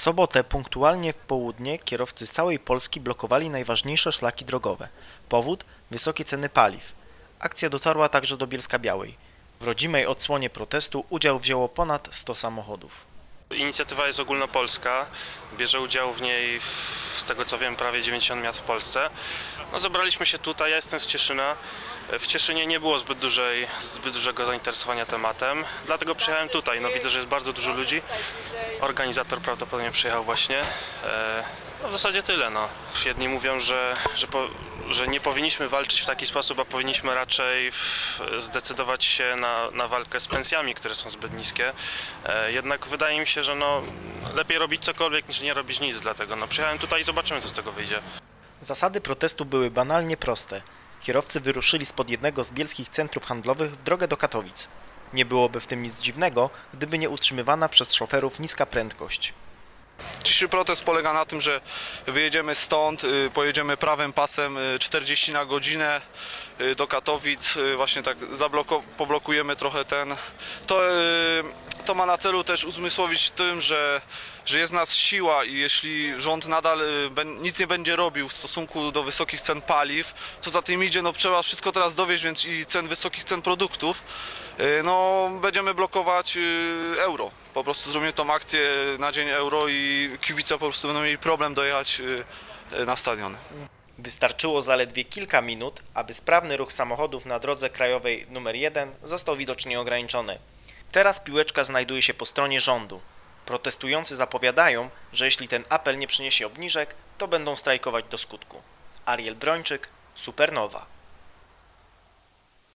sobotę punktualnie w południe kierowcy z całej Polski blokowali najważniejsze szlaki drogowe. Powód? Wysokie ceny paliw. Akcja dotarła także do Bielska Białej. W rodzimej odsłonie protestu udział wzięło ponad 100 samochodów. Inicjatywa jest ogólnopolska. Bierze udział w niej, z tego co wiem, prawie 90 miast w Polsce. No, zebraliśmy się tutaj, ja jestem z Cieszyna. W Cieszynie nie było zbyt, dużej, zbyt dużego zainteresowania tematem, dlatego przyjechałem tutaj. No, widzę, że jest bardzo dużo ludzi. Organizator prawdopodobnie przyjechał właśnie. E, No, w zasadzie tyle. No. Jedni mówią, że, że, po, że nie powinniśmy walczyć w taki sposób, a powinniśmy raczej w, zdecydować się na, na walkę z pensjami, które są zbyt niskie. E, jednak wydaje mi się, że no, lepiej robić cokolwiek niż nie robić nic, dlatego no, przyjechałem tutaj i zobaczymy, co z tego wyjdzie. Zasady protestu były banalnie proste. Kierowcy wyruszyli spod jednego z bielskich centrów handlowych w drogę do Katowic. Nie byłoby w tym nic dziwnego, gdyby nie utrzymywana przez szoferów niska prędkość. Dzisiejszy protest polega na tym, że wyjedziemy stąd, y, pojedziemy prawym pasem y, 40 na godzinę. y, do Katowic, y, właśnie tak zabloko- poblokujemy trochę ten. To, y, to ma na celu też uzmysłowić tym, że, że jest nas siła i jeśli rząd nadal y, nic nie będzie robił w stosunku do wysokich cen paliw, co za tym idzie, no trzeba wszystko teraz dowieść, więc i cen wysokich cen produktów, y, no będziemy blokować y, euro. Po prostu zrobimy tą akcję na dzień euro i kibice po prostu będą mieli problem dojechać y, y, na stadion. Wystarczyło zaledwie kilka minut, aby sprawny ruch samochodów na drodze krajowej nr 1 został widocznie ograniczony. Teraz piłeczka znajduje się po stronie rządu. Protestujący zapowiadają, że jeśli ten apel nie przyniesie obniżek, to będą strajkować do skutku. Ariel Brończyk, Supernowa.